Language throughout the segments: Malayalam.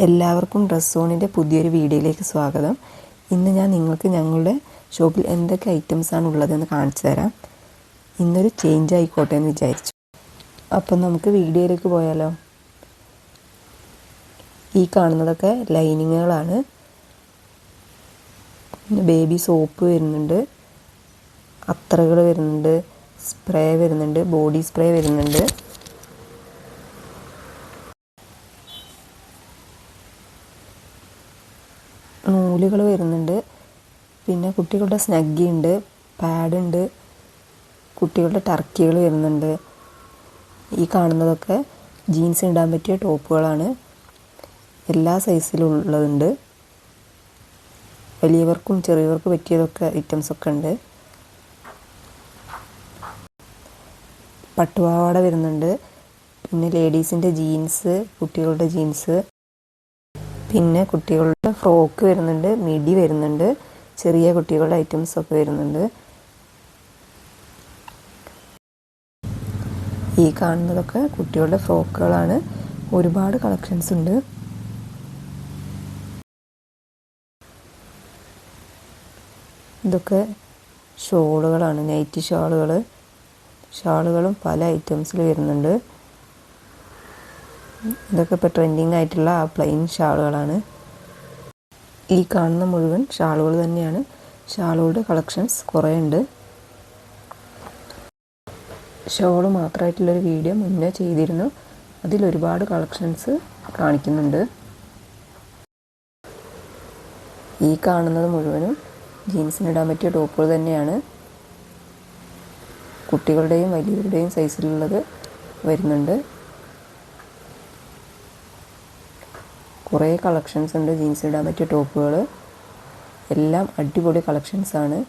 എല്ലാവർക്കും ഡ്രസ് സോണിന്റെ പുതിയൊരു വീഡിയോയിലേക്ക് സ്വാഗതം. ഇന്ന് ഞാൻ നിങ്ങൾക്ക് ഞങ്ങളുടെ ഷോപ്പിൽ എന്തൊക്കെ ഐറ്റംസ് ആണ് ഉള്ളതെന്ന് കാണിച്ചു തരാം. ഇന്നൊരു ചേഞ്ച് ആയിക്കോട്ടെ എന്ന് വിചാരിച്ചു. അപ്പം നമുക്ക് വീഡിയോയിലേക്ക് പോയാലോ? ഈ കാണുന്നതൊക്കെ ലൈനിങ്ങുകളാണ്. പിന്നെ ബേബി സോപ്പ് വരുന്നുണ്ട്. അത്രകൾ വരുന്നുണ്ട്. സ്പ്രേ വരുന്നുണ്ട്. ബോഡി സ്പ്രേ വരുന്നുണ്ട്. നൂലുകൾ വരുന്നുണ്ട്. പിന്നെ കുട്ടികളുടെ സ്നഗ്ഗി ഉണ്ട് പാഡുണ്ട് കുട്ടികളുടെ ടർക്കികൾ വരുന്നുണ്ട്. ഈ കാണുന്നതൊക്കെ ജീൻസ് ഇടാൻ പറ്റിയ ടോപ്പുകളാണ്. എല്ലാ സൈസിലുള്ളതുണ്ട് വലിയവർക്കും ചെറിയവർക്കും പറ്റിയതൊക്കെ ഐറ്റംസ് ഒക്കെ ഉണ്ട്. പട്ടുപാവാട വരുന്നുണ്ട്. പിന്നെ ലേഡീസിന്റെ ജീൻസ് കുട്ടികളുടെ ജീൻസ്. പിന്നെ കുട്ടികളുടെ ഫ്രോക്ക് വരുന്നുണ്ട് മിഡി വരുന്നുണ്ട് ചെറിയ കുട്ടികളുടെ ഐറ്റംസ് ഒക്കെ വരുന്നുണ്ട്. ഈ കാണുന്നതൊക്കെ കുട്ടികളുടെ ഫ്രോക്കുകളാണ്. ഒരുപാട് കളക്ഷൻസ് ഉണ്ട്. ഇതൊക്കെ ഷോളുകളാണ് നൈറ്റ് ഷാളുകൾ ഷാളുകളും പല ഐറ്റംസിൽ വരുന്നുണ്ട്. ഇതൊക്കെ ഇപ്പോൾ ട്രെൻഡിങ് ആയിട്ടുള്ള ആ പ്ലെയിൻ ഷാളുകളാണ്. ഈ കാണുന്ന മുഴുവൻ ഷാളുകൾ തന്നെയാണ്. ഷാളുകളുടെ കളക്ഷൻസ് കുറേ ഉണ്ട് ഷോൾ മാത്രമായിട്ടുള്ളൊരു വീഡിയോ മുന്നേ ചെയ്തിരുന്നു. അതിലൊരുപാട് കളക്ഷൻസ് കാണിക്കുന്നുണ്ട്. ഈ കാണുന്നത് മുഴുവനും ജീൻസിനിടാൻ പറ്റിയ ടോപ്പുകൾ തന്നെയാണ്. കുട്ടികളുടെയും വലിയവരുടെയും സൈസിലുള്ളത് വരുന്നുണ്ട്. കുറേ കളക്ഷൻസ് ഉണ്ട്. ജീൻസ് ഇടാൻ പറ്റിയ ടോപ്പുകൾ എല്ലാം അടിപൊളി കളക്ഷൻസ് ആണ്.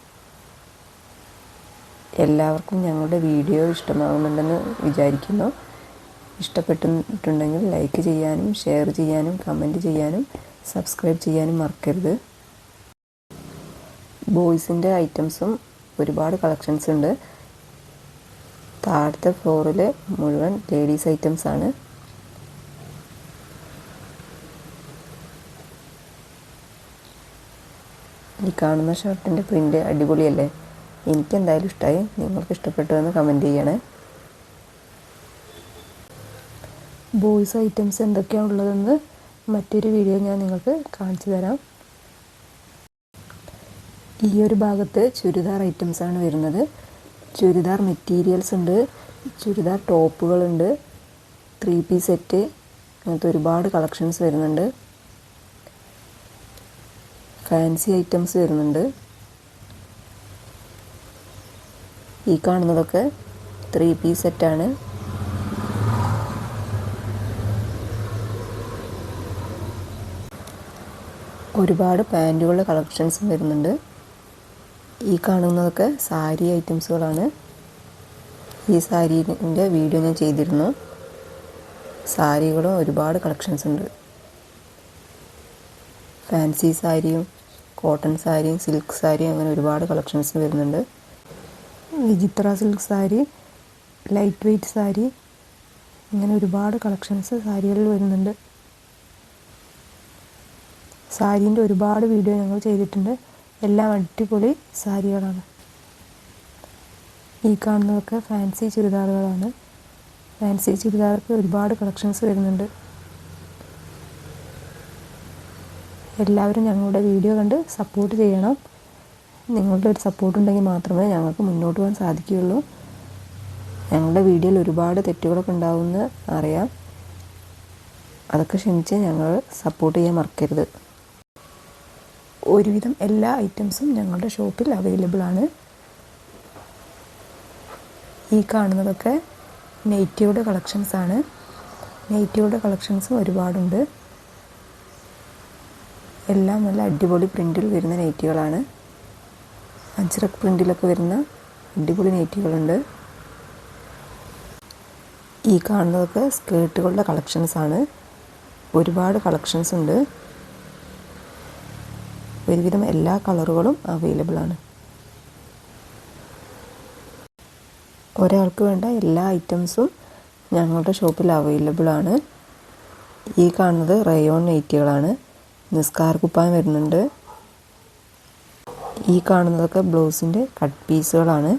എല്ലാവർക്കും ഞങ്ങളുടെ വീഡിയോ ഇഷ്ടമാകുന്നുണ്ടെന്ന് വിചാരിക്കുന്നു. ഇഷ്ടപ്പെട്ടിട്ടുണ്ടെങ്കിൽ ലൈക്ക് ചെയ്യാനും ഷെയർ ചെയ്യാനും കമന്റ് ചെയ്യാനും സബ്സ്ക്രൈബ് ചെയ്യാനും മറക്കരുത്. ബോയ്സിന്റെ ഐറ്റംസും ഒരുപാട് കളക്ഷൻസ് ഉണ്ട്. താഴത്തെ ഫ്ലോറിൽ മുഴുവൻ ലേഡീസ് ഐറ്റംസ് ആണ് ഈ കാണുന്ന ഷർട്ടിന്റെ പ്രിന്റ് അടിപൊളിയല്ലേ? എനിക്ക് എന്തായാലും ഇഷ്ടമായി നിങ്ങൾക്ക് ഇഷ്ടപ്പെട്ടു എന്ന് കമന്റ് ചെയ്യണേ. ബോയ്സ് ഐറ്റംസ് എന്തൊക്കെയാണ് ഉള്ളതെന്ന് മറ്റൊരു വീഡിയോ ഞാൻ നിങ്ങൾക്ക് കാണിച്ചു തരാം. ഈ ഒരു ഭാഗത്ത് ചുരിദാർ ഐറ്റംസ് ആണ് വരുന്നത്. ചുരിദാർ മെറ്റീരിയൽസ് ഉണ്ട്. ചുരിദാർ ടോപ്പുകളുണ്ട്. ത്രീ പീസ് സെറ്റ് അങ്ങനത്തെ ഒരുപാട് കളക്ഷൻസ് വരുന്നുണ്ട്. ഫാൻസി ഐറ്റംസ് വരുന്നുണ്ട്. ഈ കാണുന്നതൊക്കെ ത്രീ പീസ് സെറ്റാണ് ഒരുപാട് പാന്റുകളുടെ കളക്ഷൻസും വരുന്നുണ്ട്. ഈ കാണുന്നതൊക്കെ സാരി ഐറ്റംസുകളാണ്. ഈ സാരീന്റെ വീഡിയോ ഞാൻ ചെയ്തിരുന്നു. സാരികളും ഒരുപാട് കളക്ഷൻസ് ഉണ്ട്. ഫാൻസി സാരിയും കോട്ടൺ സാരിയും സിൽക്ക് സാരിയും അങ്ങനെ ഒരുപാട് കളക്ഷൻസ് വരുന്നുണ്ട്. Vichitra silk sari light weight sari അങ്ങനെ ഒരുപാട് കളക്ഷൻസ് സാരികളിൽ വരുന്നുണ്ട്. സാരീന്റെ ഒരുപാട് വീഡിയോ ഞങ്ങൾ ചെയ്തിട്ടുണ്ട്. എല്ലാം അടിപൊളി സാരികളാണ്. ഈ കാണുന്നതൊക്കെ ഫാൻസി ചുരിദാറുകളാണ്. ഫാൻസി ചുരിദാറൊക്കെ ഒരുപാട് കളക്ഷൻസ് വരുന്നുണ്ട്. എല്ലാവരും ഞങ്ങളുടെ വീഡിയോ കണ്ട് സപ്പോർട്ട് ചെയ്യണം. നിങ്ങളുടെ ഒരു സപ്പോർട്ട് ഉണ്ടെങ്കിൽ മാത്രമേ ഞങ്ങൾക്ക് മുന്നോട്ട് പോകാൻ സാധിക്കുകയുള്ളൂ. ഞങ്ങളുടെ വീഡിയോയിൽ ഒരുപാട് തെറ്റുകളൊക്കെ ഉണ്ടാവുമെന്ന് അറിയാം. അതൊക്കെ ക്ഷമിച്ച് ഞങ്ങൾ സപ്പോർട്ട് ചെയ്യാൻ മറക്കരുത്. ഒരുവിധം എല്ലാ ഐറ്റംസും ഞങ്ങളുടെ ഷോപ്പിൽ അവൈലബിൾ ആണ്. ഈ കാണുന്നതൊക്കെ നെയ്റ്റിയുടെ കളക്ഷൻസ് ആണ്. നെയ്റ്റിയുടെ കളക്ഷൻസും ഒരുപാടുണ്ട്. എല്ലാം നല്ല അടിപൊളി പ്രിന്റിൽ വരുന്ന നൈറ്റികളാണ്. അജ്രക് പ്രിന്റിലൊക്കെ വരുന്ന അടിപൊളി നൈറ്റികളുണ്ട്. ഈ കാണുന്നതൊക്കെ സ്കേർട്ടുകളുടെ കളക്ഷൻസ് ആണ്. ഒരുപാട് കളക്ഷൻസ് ഉണ്ട്. ഒരുവിധം എല്ലാ കളറുകളും അവൈലബിൾ ആണ്. ഒരാൾക്ക് വേണ്ട എല്ലാ ഐറ്റംസും ഞങ്ങളുടെ ഷോപ്പിൽ അവൈലബിൾ ആണ്. ഈ കാണുന്നത് റയോൺ നൈറ്റികളാണ്. നിസ്കാർ കുപ്പായം വരുന്നുണ്ട്. ഈ കാണുന്നതൊക്കെ ബ്ലൗസിന്റെ കട്ട് പീസുകളാണ്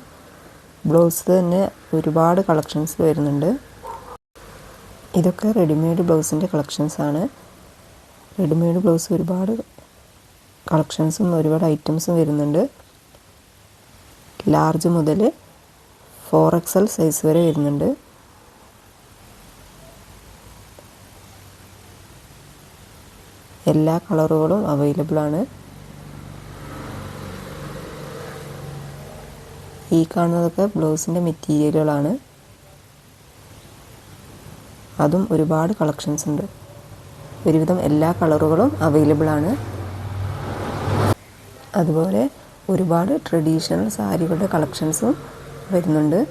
ബ്ലൗസ് തന്നെ ഒരുപാട് കളക്ഷൻസ് വരുന്നുണ്ട്. ഇതൊക്കെ റെഡിമെയ്ഡ് ബ്ലൗസിന്റെ ആണ്. റെഡിമെയ്ഡ് ബ്ലൗസ് ഒരുപാട് കളക്ഷൻസും ഒരുപാട് ഐറ്റംസും വരുന്നുണ്ട്. ലാർജ് മുതൽ ഫോർ എക്സൽ സൈസ് വരെ വരുന്നുണ്ട്. എല്ലാ കളറുകളും അവൈലബിൾ ആണ്. ഈ കാണുന്നതൊക്കെ ബ്ലൗസിന്റെ മെറ്റീരിയലുകളാണ് അതും ഒരുപാട് കളക്ഷൻസ് ഉണ്ട്. ഒരുവിധം എല്ലാ കളറുകളും അവൈലബിൾ ആണ്. അതുപോലെ ഒരുപാട് ട്രഡീഷണൽ സാരികളുടെ കളക്ഷൻസും വരുന്നുണ്ട്.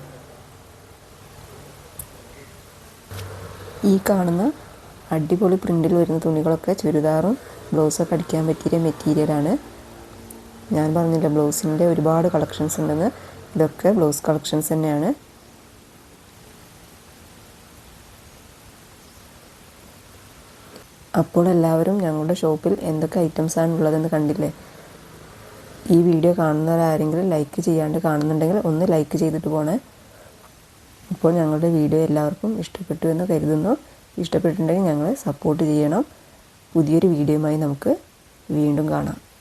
ഈ കാണുന്ന അടിപൊളി പ്രിന്റിൽ വരുന്ന തുണികളൊക്കെ ചുരിദാറും ബ്ലൗസൊക്കെ അടിക്കാൻ പറ്റിയ മെറ്റീരിയലാണ് ഞാൻ പറഞ്ഞില്ല ബ്ലൗസിന്റെ ഒരുപാട് കളക്ഷൻസ് ഉണ്ടെന്ന്. ഇതൊക്കെ ബ്ലൗസ് കളക്ഷൻസ് തന്നെയാണ്. അപ്പോൾ എല്ലാവരും ഞങ്ങളുടെ ഷോപ്പിൽ എന്തൊക്കെ ഐറ്റംസ് ആണ് ഉള്ളതെന്ന് കണ്ടില്ലേ? ഈ വീഡിയോ കാണുന്നവരാരെങ്കിലും ലൈക്ക് ചെയ്യാണ്ട് കാണുന്നുണ്ടെങ്കിൽ ഒന്ന് ലൈക്ക് ചെയ്തിട്ട് പോണേ. ഇപ്പോൾ ഞങ്ങളുടെ വീഡിയോ എല്ലാവർക്കും ഇഷ്ടപ്പെട്ടു എന്ന് കരുതുന്നു. ഇഷ്ടപ്പെട്ടിട്ടുണ്ടെങ്കിൽ ഞങ്ങളെ സപ്പോർട്ട് ചെയ്യണം. പുതിയൊരു വീഡിയോയുമായി നമുക്ക് വീണ്ടും കാണാം.